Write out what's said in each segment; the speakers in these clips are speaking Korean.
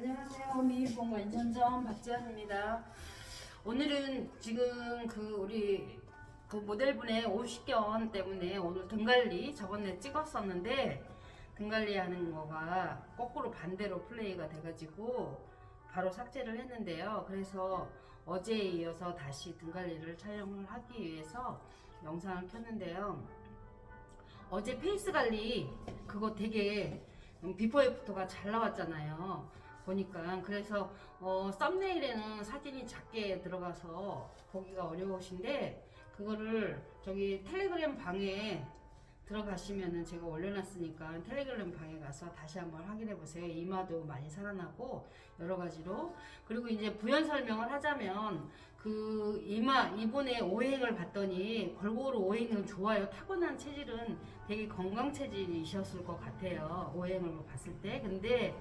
안녕하세요. 미일봉 완전점 박지현입니다. 오늘은 지금 그 우리 그 모델분의 오십견 때문에 오늘 등갈리 저번에 찍었었는데 등갈리 하는 거가 거꾸로 반대로 플레이가 돼가지고 바로 삭제를 했는데요. 그래서 어제에 이어서 다시 등갈리를 촬영을 하기 위해서 영상을 켰는데요. 어제 페이스 관리 그거 되게 음, 비포 애프터가 잘 나왔잖아요. 보니까 그래서 어, 썸네일에는 사진이 작게 들어가서 보기가 어려우신데 그거를 저기 텔레그램 방에 들어가시면은 제가 올려놨으니까 텔레그램 방에 가서 다시 한번 확인해 보세요. 이마도 많이 살아나고 여러 가지로 그리고 이제 부연 설명을 하자면 그 이마 이분의 오행을 봤더니 골고루 오행은 좋아요. 타고난 체질은 되게 건강 체질이셨을 것 같아요. 오행을 봤을 때 근데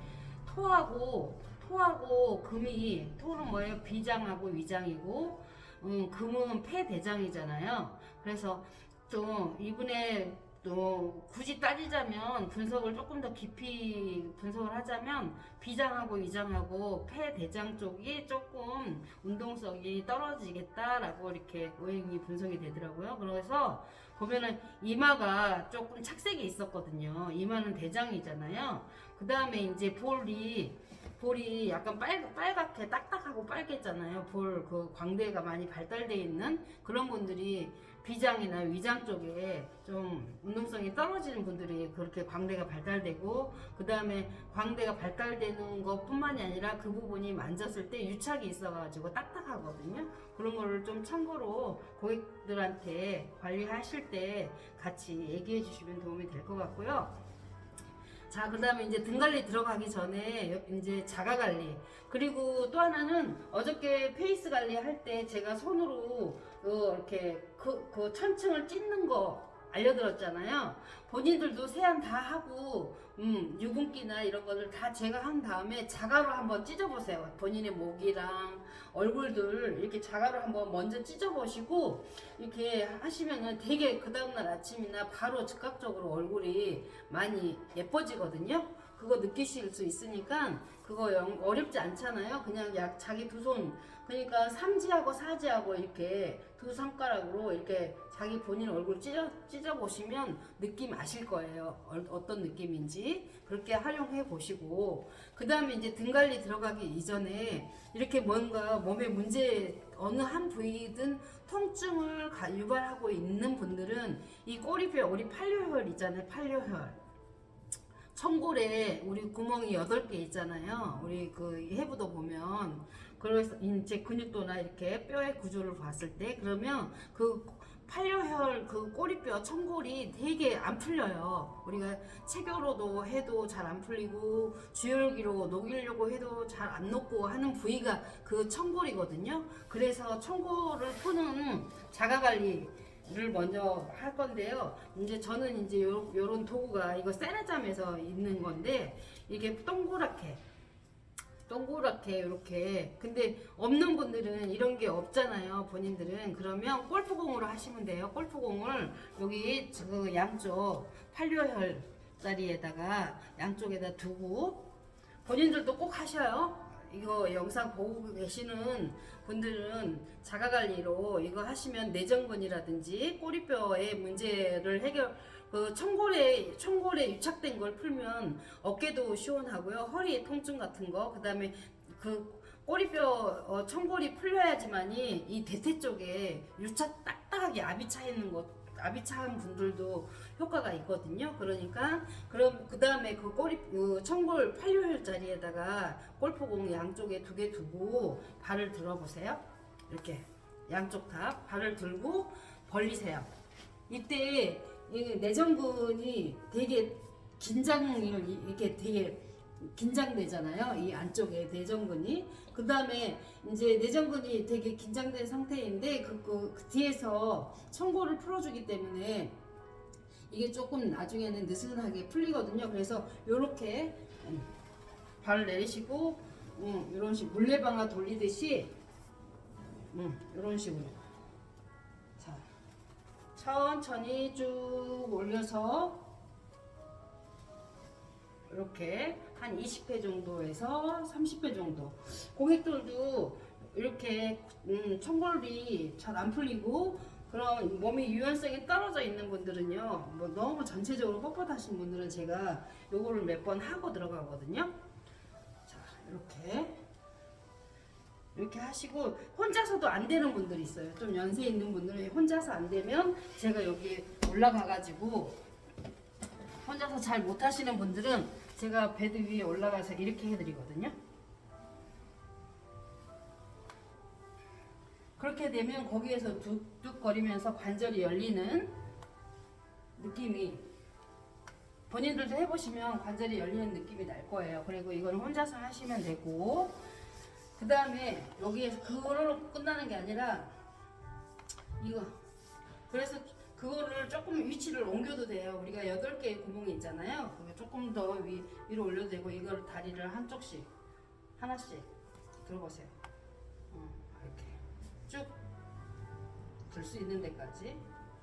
토하고 토하고 금이 토는 뭐예요? 비장하고 위장이고 음, 금은 폐대장이잖아요. 그래서 좀 이분의 또 굳이 따지자면 분석을 조금 더 깊이 분석을 하자면 비장하고 위장하고 폐대장 쪽이 조금 운동성이 떨어지겠다라고 이렇게 오행이 분석이 되더라고요. 그래서 보면은 이마가 조금 착색이 있었거든요. 이마는 대장이잖아요. 그 다음에 이제 볼이 볼이 약간 빨, 빨갛게 딱딱하고 빨갰잖아요. 볼 그 광대가 많이 발달돼 있는 그런 분들이 비장이나 위장 쪽에 좀 운동성이 떨어지는 분들이 그렇게 광대가 발달되고 그 다음에 광대가 발달되는 것뿐만이 아니라 그 부분이 만졌을 때 유착이 있어가지고 딱딱하거든요. 그런 거를 좀 참고로 고객들한테 관리하실 때 같이 얘기해 주시면 도움이 될 것 같고요. 자, 그 다음에 이제 등갈리 들어가기 전에 여- 이제 자가 관리. 그리고 또 하나는 어저께 페이스 관리 할 때 제가 손으로 어, 이렇게 그, 그 천층을 찢는 거 알려드렸잖아요. 본인들도 세안 다 하고, 음, 유분기나 이런 거를 다 제가 한 다음에 자가로 한번 찢어보세요. 본인의 목이랑 얼굴들 이렇게 자가로 한번 먼저 찢어보시고, 이렇게 하시면은 되게 그 다음날 아침이나 바로 즉각적으로 얼굴이 많이 예뻐지거든요. 그거 느끼실 수 있으니까 그거 영- 어렵지 않잖아요. 그냥 약 자기 두 손, 그러니까 삼지하고 사지하고 이렇게 두 손가락으로 이렇게 자기 본인 얼굴 찢어, 찢어 보시면 느낌 아실 거예요. 어, 어떤 느낌인지. 그렇게 활용해 보시고. 그 다음에 이제 등갈리 들어가기 이전에 이렇게 뭔가 몸에 문제 어느 한 부위든 통증을 가- 유발하고 있는 분들은 이 꼬리뼈, 우리 팔려혈 있잖아요. 팔려혈. 청골에 우리 구멍이 8개 있잖아요. 우리 그 해부도 보면. 그래서 이제 근육도나 이렇게 뼈의 구조를 봤을 때 그러면 그 팔려혈 그 꼬리뼈 청골이 되게 안 풀려요. 우리가 체교로도 해도 잘 안 풀리고 주열기로 녹이려고 해도 잘 안 녹고 하는 부위가 그 청골이거든요. 그래서 청골을 푸는 자가 관리 를 먼저 할 건데요. 이제 저는 이제 요, 요런 도구가 이거 세라잠에서 있는 건데 이게 동그랗게 동그랗게 이렇게. 근데 없는 분들은 이런 게 없잖아요 본인들은. 그러면 골프공으로 하시면 돼요. 골프공을 여기 그 양쪽 팔려혈 자리에다가 양쪽에다 두고 본인들도 꼭 하셔요. 이거 영상 보고 계시는 분들은 자가관리로 이거 하시면 내전근이라든지 꼬리뼈의 문제를 해결 그 청골에 청골에 유착된 걸 풀면 어깨도 시원하고요 허리 통증 같은 거 그다음에 그 꼬리뼈 어, 청골이 풀려야지만이 이 대퇴 쪽에 유착 딱딱하게 압이 차 있는 것 압이 차한 분들도 효과가 있거든요. 그러니까 그럼 그 다음에 그 꼬리 그 청골 팔려혈 자리에다가 골프공 양쪽에 두 개 두고 발을 들어보세요. 이렇게 양쪽 다 발을 들고 벌리세요. 이때 이 내전근이 되게 긴장을 이- 이렇게 되게 긴장되잖아요. 이 안쪽에 내전근이. 그 다음에 이제 내전근이 되게 긴장된 상태인데 그, 그, 그 뒤에서 청골을 풀어주기 때문에 이게 조금 나중에는 느슨하게 풀리거든요. 그래서 요렇게 음, 발을 내리시고 음, 이런 식 물레방아 돌리듯이 음, 이런 식으로 자 천천히 쭉 올려서 이렇게 한 20회 정도에서 30회 정도. 고객들도 이렇게 음, 청골이 잘 안 풀리고 그런 몸의 유연성이 떨어져 있는 분들은요, 뭐 너무 전체적으로 뻣뻣하신 분들은 제가 요거를 몇 번 하고 들어가거든요. 자, 이렇게. 이렇게 하시고 혼자서도 안 되는 분들이 있어요. 좀 연세 있는 분들은 혼자서 안 되면 제가 여기 올라가 가지고 혼자서 잘 못 하시는 분들은 제가 베드 위에 올라가서 이렇게 해드리거든요. 그렇게 되면 거기에서 뚝뚝거리면서 관절이 열리는 느낌이 본인들도 해보시면 관절이 열리는 느낌이 날 거예요. 그리고 이건 혼자서 하시면 되고 그 다음에 여기에서 그거로 끝나는 게 아니라 이거 그래서 그거를 조금 위치를 옮겨도 돼요. 우리가 여덟 개의 구멍이 있잖아요. 조금 더 위, 위로 올려도 되고 이걸 다리를 한쪽씩 하나씩 들어보세요. 어, 이렇게 쭉 들 수 있는 데까지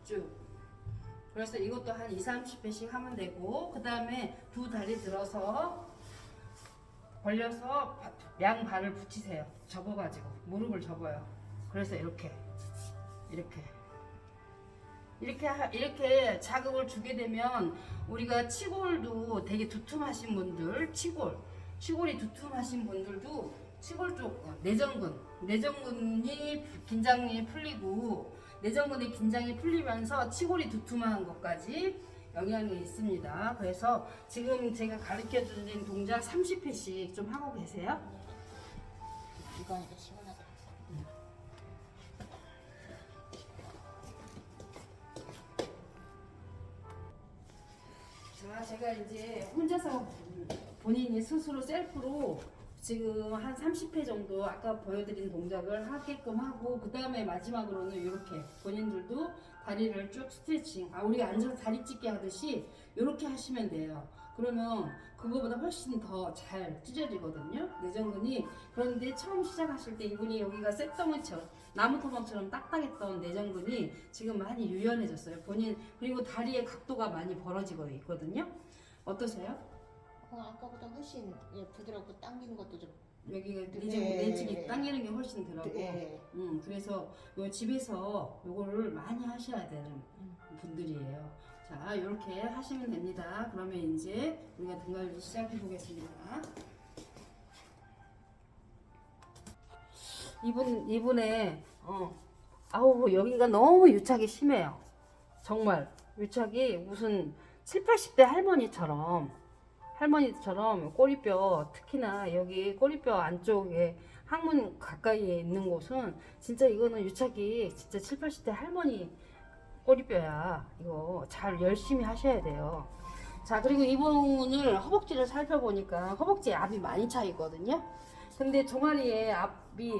쭉. 그래서 이것도 한 2, 30회씩 하면 되고 그 다음에 두 다리 들어서 벌려서 바- 양 발을 붙이세요. 접어가지고 무릎을 접어요. 그래서 이렇게 이렇게 이렇게 하- 이렇게 자극을 주게 되면 우리가 치골도 되게 두툼하신 분들 치골 치골이 두툼하신 분들도 치골 쪽 어, 내전근 내전근이 긴장이 풀리고 내전근의 긴장이 풀리면서 치골이 두툼한 것까지 영향이 있습니다. 그래서 지금 제가 가르쳐 드린 동작 30회씩 좀 하고 계세요. 이거 하니까 시원하다. 자, 제가 이제 혼자서 본인이 스스로 셀프로 지금 한 30회 정도 아까 보여드린 동작을 하게끔 하고 그 다음에 마지막으로는 이렇게 본인들도 다리를 쭉 스트레칭 아 우리가 앉아서 다리 찢기 하듯이 이렇게 하시면 돼요 그러면 그거보다 훨씬 더 잘 찢어지거든요 내전근이 그런데 처음 시작하실 때 이분이 여기가 쇳덩이처럼 나무토막처럼 딱딱했던 내전근이 지금 많이 유연해졌어요 본인 그리고 다리의 각도가 많이 벌어지고 있거든요 어떠세요? 어, 아까보다 훨씬 예, 부드럽고 당기는 것도 좀. 여기가 내전 네. 내측이 당기는 게 훨씬 덜하고 예. 음, 그래서 요 집에서 요거를 많이 하셔야 되는 음. 분들이에요. 자, 이렇게 하시면 됩니다. 그러면 이제 우리가 등갈기 시작해 보겠습니다. 이분 이분의 어 아우 여기가 너무 유착이 심해요. 정말 유착이 무슨 7, 80대 할머니처럼 할머니처럼 꼬리뼈 특히나 여기 꼬리뼈 안쪽에 항문 가까이에 있는 곳은 진짜 이거는 유착이 진짜 7, 80대 할머니 꼬리뼈야. 이거 잘 열심히 하셔야 돼요. 자, 그리고 이분을 허벅지를 살펴보니까 허벅지에 압이 많이 차 있거든요. 근데 종아리에 압이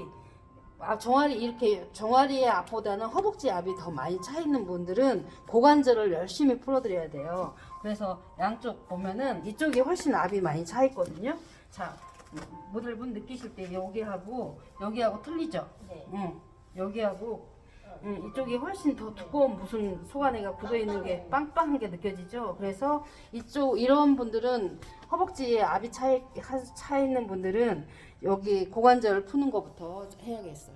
아, 종아리 이렇게 종아리의 압보다는 허벅지 압이 더 많이 차 있는 분들은 고관절을 열심히 풀어드려야 돼요. 그래서 양쪽 보면은 이쪽이 훨씬 압이 많이 차 있거든요. 자, 모델분 느끼실 때 여기하고 여기하고 틀리죠? 네. 응, 여기하고 응, 이쪽이 훨씬 더 두꺼운 무슨 속안에가 굳어 있는 게 빵빵한 게 느껴지죠. 그래서 이쪽 이런 분들은 허벅지에 압이 차, 차 있는 분들은 여기 고관절 푸는 것부터 해야겠어요.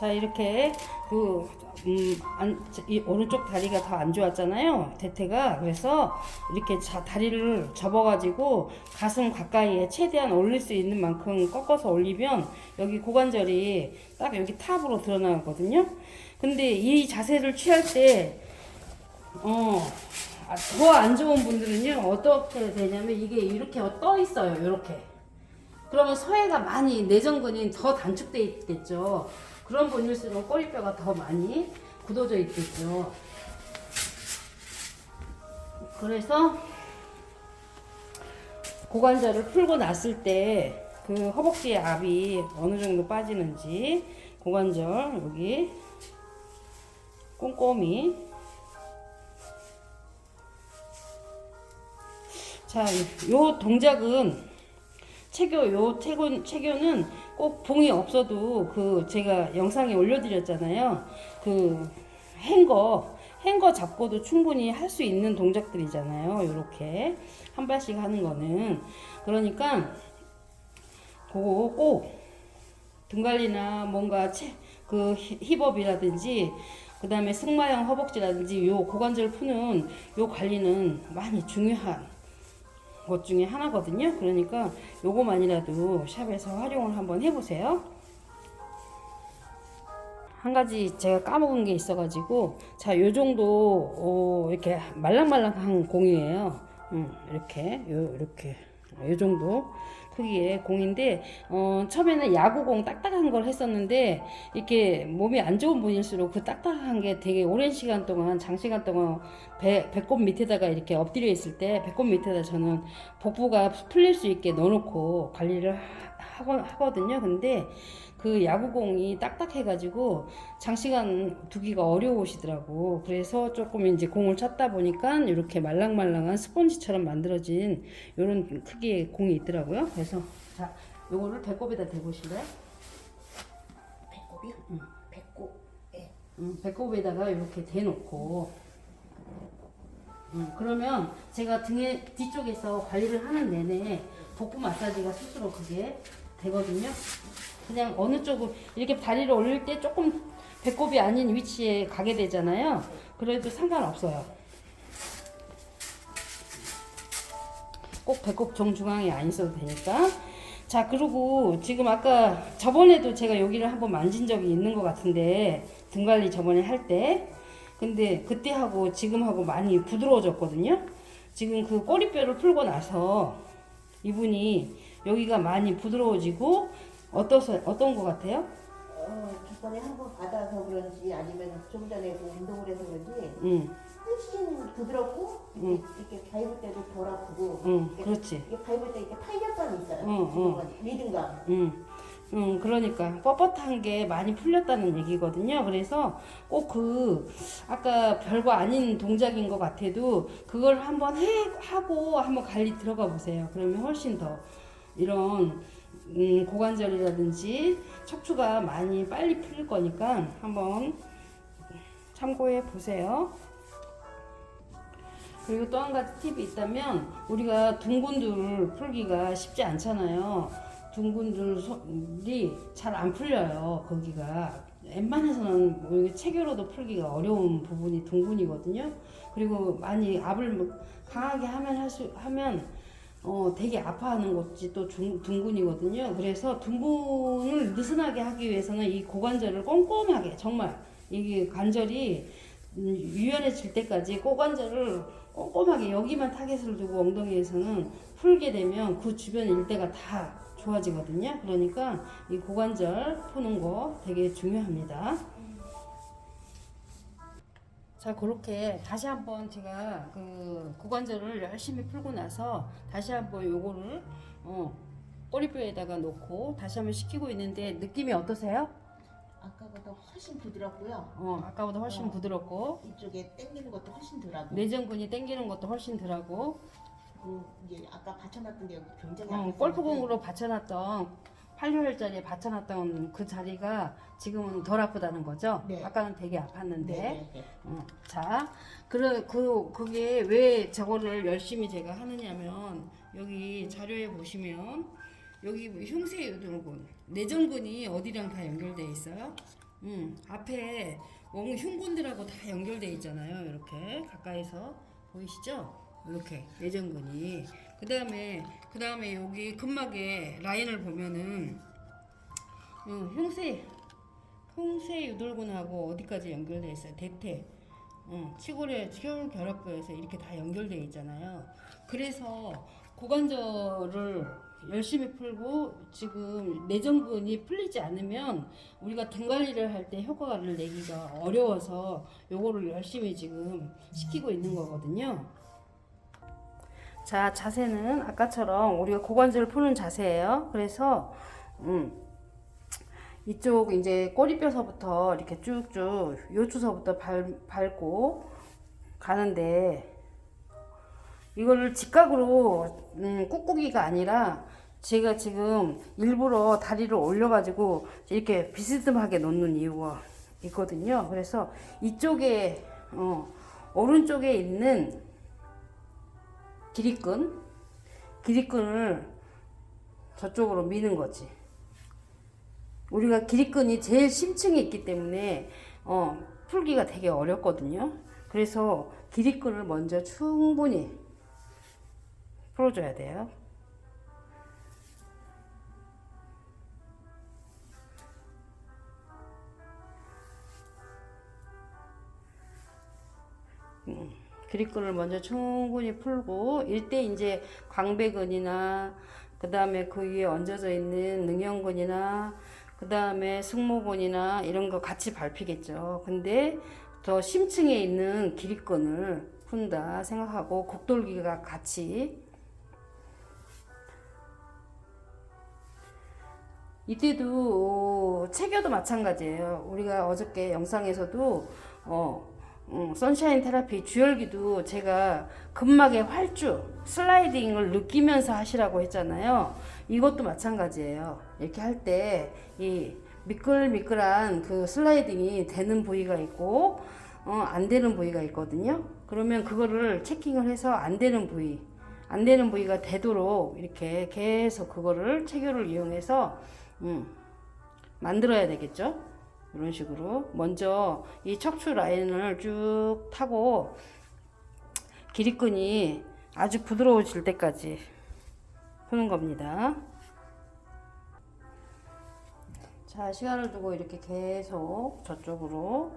자 이렇게 그 음, 안, 이 오른쪽 다리가 더 안 좋았잖아요 대퇴가. 그래서 이렇게 자, 다리를 접어가지고 가슴 가까이에 최대한 올릴 수 있는 만큼 꺾어서 올리면 여기 고관절이 딱 여기 탑으로 드러나거든요. 근데 이 자세를 취할 때 어, 더 안 좋은 분들은요 어떻게 되냐면 이게 이렇게 떠 있어요 이렇게. 그러면 서해가 많이 내전근이 더 단축돼 있겠죠. 그런 분일수록 꼬리뼈가 더 많이 굳어져 있겠죠. 그래서 고관절을 풀고 났을 때 그 허벅지의 압이 어느 정도 빠지는지 고관절 여기 꼼꼼히 자, 요 동작은 체교 요 체교 체교는 꼭 봉이 없어도 그 제가 영상에 올려드렸잖아요. 그 행거 행거 잡고도 충분히 할 수 있는 동작들이잖아요. 이렇게 한 발씩 하는 거는 그러니까 그거 꼭 등갈리나 뭔가 체, 그 히- 힙업이라든지 그 다음에 승마형 허벅지라든지 요 고관절 푸는 요 관리는 많이 중요한 것 중에 하나거든요. 그러니까 요거만이라도 샵에서 활용을 한번 해보세요. 한 가지 제가 까먹은 게 있어가지고 자 요 정도 어, 이렇게 말랑말랑한 공이에요. 음, 이렇게 요 이렇게 요 정도 크기의 공인데 어, 처음에는 야구공 딱딱한 걸 했었는데 이렇게 몸이 안 좋은 분일수록 그 딱딱한 게 되게 오랜 시간 동안 장시간 동안 배, 배꼽 밑에다가 이렇게 엎드려 있을 때 배꼽 밑에다 저는 복부가 풀릴 수 있게 넣어놓고 관리를 하, 하거든요. 근데 그 야구공이 딱딱해가지고 장시간 두기가 어려우시더라고. 그래서 조금 이제 공을 찾다 보니까 이렇게 말랑말랑한 스펀지처럼 만들어진 이런 크기의 공이 있더라고요. 그래서 자, 요거를 배꼽에다 대보실래요? 배꼽이요? 배꼽. 예. 음, 배꼽에다가 이렇게 대놓고 음, 그러면 제가 등에 뒤쪽에서 관리를 하는 내내 복부 마사지가 스스로 그게 되거든요. 그냥 어느 쪽을 이렇게 다리를 올릴 때 조금 배꼽이 아닌 위치에 가게 되잖아요. 그래도 상관없어요. 꼭 배꼽 정중앙에 안 있어도 되니까. 자, 그리고 지금 아까 저번에도 제가 여기를 한번 만진 적이 있는 것 같은데 등 관리 저번에 할 때. 근데 그때 하고 지금 하고 많이 부드러워졌거든요. 지금 그 꼬리뼈를 풀고 나서 이분이 여기가 많이 부드러워지고 어떠서 어떤 것 같아요? 어, 저번에 한 번 받아서 그런지 아니면 좀 전에 그 운동을 해서 그런지 응, 훨씬 부드럽고 응. 이렇게 밟을 때도 덜 아프고 응, 그렇지. 이게 밟을 때 이렇게 탄력감이 있어요. 응, 응. 리듬감. 응, 응, 그러니까 뻣뻣한 게 많이 풀렸다는 얘기거든요. 그래서 꼭 그 아까 별거 아닌 동작인 것 같아도 그걸 한번 해 하고 한번 관리 들어가 보세요. 그러면 훨씬 더 이런 음, 고관절이라든지 척추가 많이 빨리 풀릴 거니까 한번 참고해 보세요. 그리고 또 한 가지 팁이 있다면 우리가 둥근들 풀기가 쉽지 않잖아요. 둥근들이 잘 안 풀려요. 거기가 웬만해서는 뭐 체교로도 풀기가 어려운 부분이 둥근이거든요. 그리고 많이 압을 뭐 강하게 하면 할 수 하면 어 되게 아파하는 곳이 또 중- 둥근이거든요. 그래서 둥근을 느슨하게 하기 위해서는 이 고관절을 꼼꼼하게 정말 이게 관절이 음, 유연해질 때까지 고관절을 꼼꼼하게 여기만 타겟을 두고 엉덩이에서는 풀게 되면 그 주변 일대가 다 좋아지거든요. 그러니까 이 고관절 푸는 거 되게 중요합니다. 자, 그렇게 다시 한번 제가 그 고관절을 열심히 풀고 나서 다시 한번 요거를 어, 꼬리뼈에다가 놓고 다시 한번 시키고 있는데 느낌이 어떠세요? 아까보다 훨씬 부드럽고요. 어, 아까보다 훨씬 어. 부드럽고 이쪽에 당기는 것도 훨씬 덜하고. 내전근이 당기는 것도 훨씬 덜하고 그 이제 아까 받쳐놨던 게 굉장히 어, 아팠었는데 골프공으로 받쳐놨던 8혈자리에 받쳐놨던 그 자리가 지금은 덜 아프다는 거죠? 네. 아까는 되게 아팠는데 네, 네, 네. 어, 자, 그래, 그, 그게 왜 저거를 열심히 제가 하느냐면, 여기 자료에 보시면, 여기 흉쇄 요들근, 내전근이 어디랑 다 연결돼 있어요? 음, 앞에 몸 흉근들하고 다 연결돼 있잖아요. 이렇게 가까이서 보이시죠? 이렇게 내전근이. 그 다음에, 그 다음에 여기 근막에 라인을 보면은, 음, 흉쇄, 흉쇄 유돌근하고 어디까지 연결돼 있어요? 대퇴. 어, 치골의 치골 결합부에서 이렇게 다 연결돼 있잖아요. 그래서 고관절을 열심히 풀고 지금 내전근이 풀리지 않으면 우리가 등 관리를 할 때 효과를 내기가 어려워서 요거를 열심히 지금 시키고 있는 거거든요. 자, 자세는 아까처럼 우리가 고관절을 푸는 자세예요. 그래서 음, 이쪽 이제 꼬리뼈서부터 이렇게 쭉쭉 요추서부터 발, 밟고 가는데 이거를 직각으로 음, 꾹꾹이가 아니라 제가 지금 일부러 다리를 올려가지고 이렇게 비스듬하게 놓는 이유가 있거든요. 그래서 이쪽에 어, 오른쪽에 있는 기립근, 기립근을 저쪽으로 미는 거지. 우리가 기립근이 제일 심층에 있기 때문에 어, 풀기가 되게 어렵거든요. 그래서 기립근을 먼저 충분히 풀어줘야 돼요. 음, 기립근을 먼저 충분히 풀고 일대 이제 광배근이나 그 다음에 그 위에 얹어져 있는 능형근이나 그 다음에 승모근이나 이런 거 같이 밟히겠죠. 근데 더 심층에 있는 기립근을 푼다 생각하고 곡돌기가 같이 이때도 어, 체교도 마찬가지예요. 우리가 어저께 영상에서도 어, 음, 선샤인 테라피 주열기도 제가 근막의 활주 슬라이딩을 느끼면서 하시라고 했잖아요. 이것도 마찬가지예요. 이렇게 할 때 이 미끌미끌한 그 슬라이딩이 되는 부위가 있고 어, 안 되는 부위가 있거든요. 그러면 그거를 체킹을 해서 안 되는 부위, 안 되는 부위가 되도록 이렇게 계속 그거를 체교를 이용해서 음, 만들어야 되겠죠. 이런 식으로 먼저 이 척추 라인을 쭉 타고 기립근이 아주 부드러워질 때까지 푸는 겁니다. 자, 시간을 두고 이렇게 계속 저쪽으로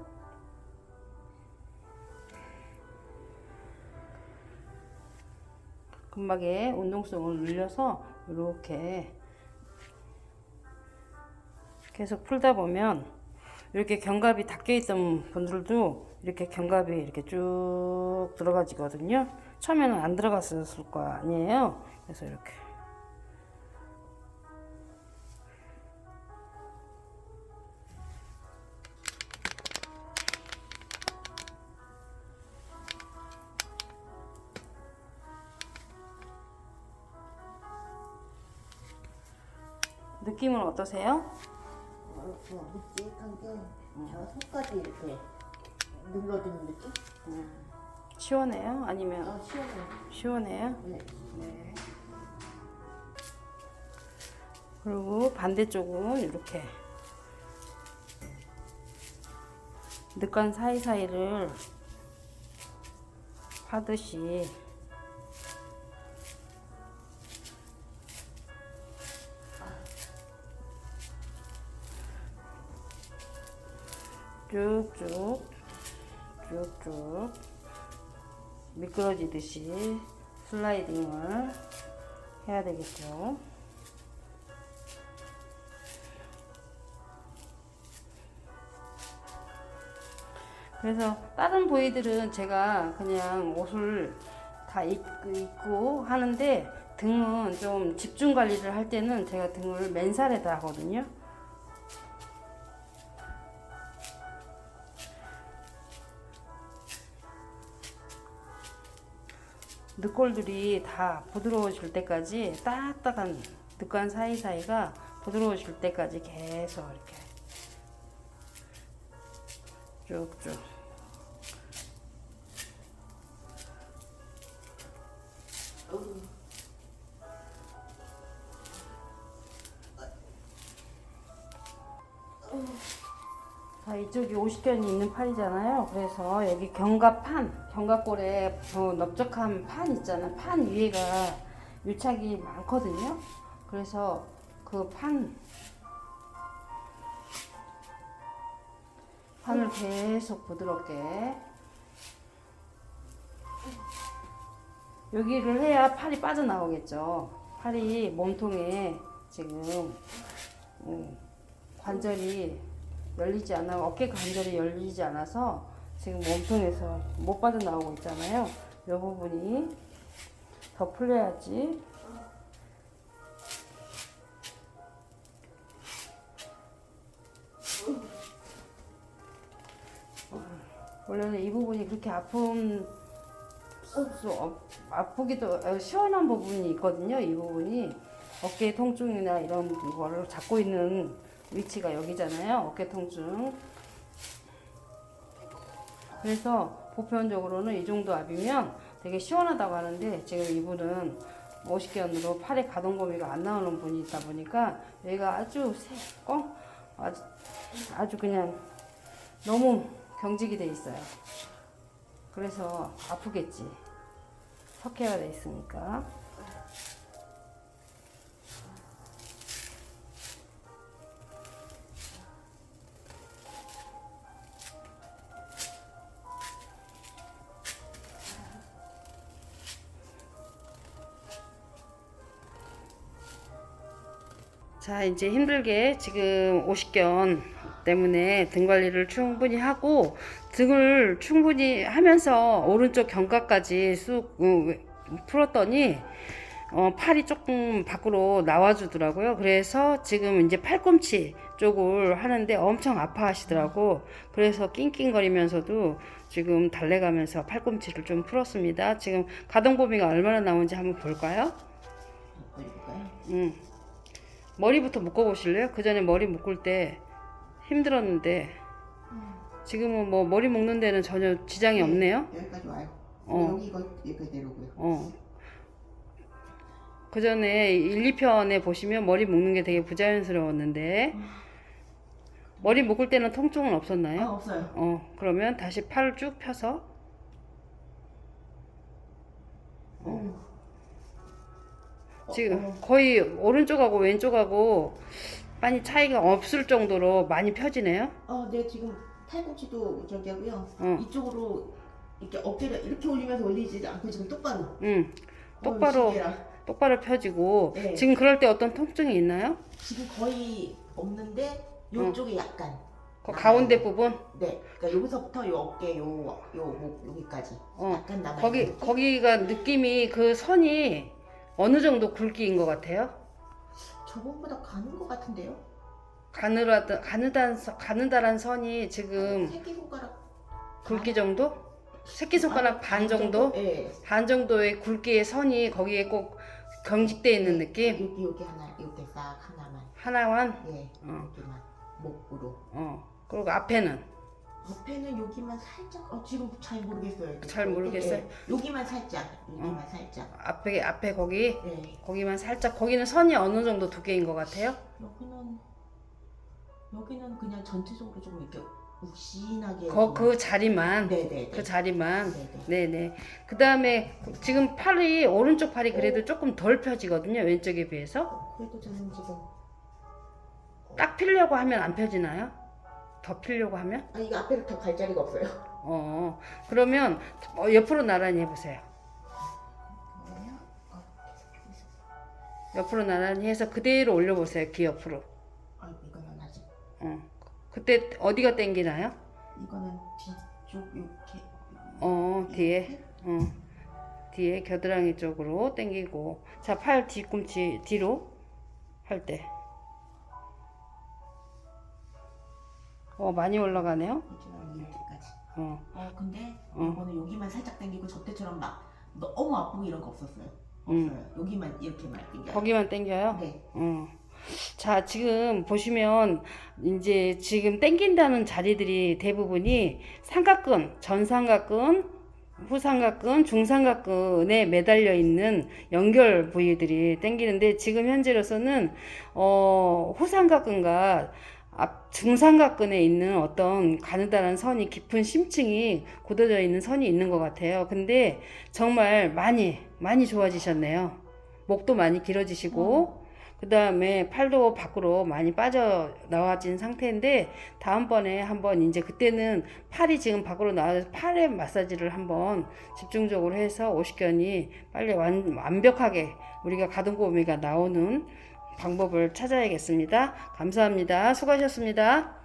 근막에 운동성을 늘려서 이렇게 계속 풀다 보면 이렇게 견갑이 닫혀 있던 분들도 이렇게 견갑이 이렇게 쭉 들어가지거든요. 처음에는 안 들어갔을 거 아니에요. 그래서 이렇게 느낌은 어떠세요? 게저 손까지 이렇게 눌러주는 느낌? 시원해요? 아니면 어, 시원해. 시원해요? 네. 네. 그리고 반대쪽은 이렇게 늑간 사이사이를 파듯이 쭉쭉 쭉쭉 미끄러지듯이 슬라이딩을 해야 되겠죠. 그래서 다른 부위들은 제가 그냥 옷을 다 입고 하는데 등은 좀 집중 관리를 할 때는 제가 등을 맨살에다 하거든요. 늑골들이 다 부드러워질 때까지 딱딱한 늑간 사이사이가 부드러워질 때까지 계속 이렇게 쭉쭉 자, 이쪽이 50견이 있는 팔이잖아요. 그래서 여기 견갑판, 견갑골에 어, 넓적한 판 있잖아요. 판 위에가 유착이 많거든요. 그래서 그 판, 판을 계속 부드럽게 여기를 해야 팔이 빠져나오겠죠. 팔이 몸통에 지금 음, 관절이 열리지 않아 어깨 관절이 열리지 않아서 지금 몸통에서 못 빠져나오고 있잖아요. 이 부분이 더 풀려야지. 원래는 이 부분이 그렇게 없, 아프기도 어, 시원한 부분이 있거든요. 이 부분이 어깨 통증이나 이런 거를 잡고 있는 위치가 여기잖아요. 어깨 통증. 그래서 보편적으로는 이 정도 압이면 되게 시원하다고 하는데 지금 이분은 50견으로 팔에 가동범위가 안 나오는 분이 있다 보니까 여기가 아주 세, 뻥 아주, 아주 그냥 너무 경직이 돼 있어요. 그래서 아프겠지. 석회가 돼 있으니까. 자, 이제 힘들게 지금 50견 때문에 등 관리를 충분히 하고 등을 충분히 하면서 오른쪽 견갑까지 쑥 어, 풀었더니 어, 팔이 조금 밖으로 나와주더라고요. 그래서 지금 이제 팔꿈치 쪽을 하는데 엄청 아파하시더라고. 그래서 낑낑거리면서도 지금 달래가면서 팔꿈치를 좀 풀었습니다. 지금 가동 범위가 얼마나 나오는지 한번 볼까요? 볼까요? 음. 머리부터 묶어 보실래요? 그 전에 머리 묶을 때 힘들었는데 지금은 뭐 머리 묶는 데는 전혀 지장이 네. 없네요. 여기까지 와요. 어. 여기 이거 여기대로고요. 어. 그 전에 1, 2편에 보시면 머리 묶는 게 되게 부자연스러웠는데 머리 묶을 때는 통증은 없었나요? 아 없어요. 어, 그러면 다시 팔을 쭉 펴서 어. 지금 어, 거의 오른쪽하고 왼쪽하고 많이 차이가 없을 정도로 많이 펴지네요. 어, 네 지금 팔꿈치도 저기 하고요. 어. 이쪽으로 이렇게 어깨를 이렇게 올리면서 올리지 않고 지금 똑바로. 응. 어, 똑바로 신기해라. 똑바로 펴지고 네. 지금 그럴 때 어떤 통증이 있나요? 지금 거의 없는데 요쪽에 약간. 그. 가운데 부분? 네. 그러니까 여기서부터 요 어깨 요요목 여기까지 어. 약간 남아 거기 거기가 느낌이 그 선이 어느 정도 굵기인 것 같아요? 저번보다 가는 것 같은데요? 가느라다 가느단 선- 가느다란 선이 지금 새끼 손가락 굵기 정도? 새끼 손가락 반 정도? 예. 반 정도의 굵기의 선이 거기에 꼭 경직돼 있는 느낌? 여기 여기 하나 이렇게 싹 하나만. 하나만? 예. 어. 여기만 목으로. 어. 그리고 앞에는 옆에는 여기만 살짝. 어 지금 잘 모르겠어요. 잘 모르겠어요? 예. 여기만 살짝. 여기만 살짝. 앞에 앞에 거기 예. 거기만 살짝 거기는 선이 어느 정도 두께인 것 같아요? 여기는 여기는 그냥 전체적으로 좀 이렇게 욱신하게. 거, 그 자리만 네네. 그 자리만 네네. 네네 그 다음에 지금 팔이 오른쪽 팔이 그래도 조금 덜 펴지거든요 왼쪽에 비해서 어, 그래도 저는 지금 딱 피려고 하면 안 펴지나요? 더 피려고 하면? 아 이거 앞에를 더갈 자리가 없어요. 어 그러면 어, 옆으로 나란히 해보세요. 어. 옆으로 나란히 해서 그대로 올려보세요 귀 옆으로. 아 이거는 아직. 어. 그때 어디가 땡기나요? 이거는 뒤쪽 이렇게. 어 뒤에. 어. 뒤에 겨드랑이 쪽으로 땡기고. 자 팔 뒤꿈치 뒤로 할 때 어 많이 올라가네요. 어어 근데 어. 이거는 여기만 살짝 당기고 저 때처럼 막 너무 아프고 이런 거 없었어요. 음. 없어요. 여기만 이렇게만 당겨요. 거기만 땡겨요 네. 어. 자, 지금 보시면 이제 지금 땡긴다는 자리들이 대부분이 삼각근, 전삼각근, 후삼각근, 중삼각근에 매달려 있는 연결 부위들이 땡기는데 지금 현재로서는 어, 후삼각근과 앞 중삼각근에 있는 어떤 가느다란 선이 깊은 심층이 굳어져 있는 선이 있는 것 같아요. 근데 정말 많이 많이 좋아지셨네요. 목도 많이 길어지시고 그 다음에 팔도 밖으로 많이 빠져 나와진 상태인데 다음번에 한번 이제 그때는 팔이 지금 밖으로 나와서 팔에 마사지를 한번 집중적으로 해서 오십견이 빨리 완, 완벽하게 우리가 가동범위가 나오는 방법을 찾아야겠습니다. 감사합니다. 수고하셨습니다.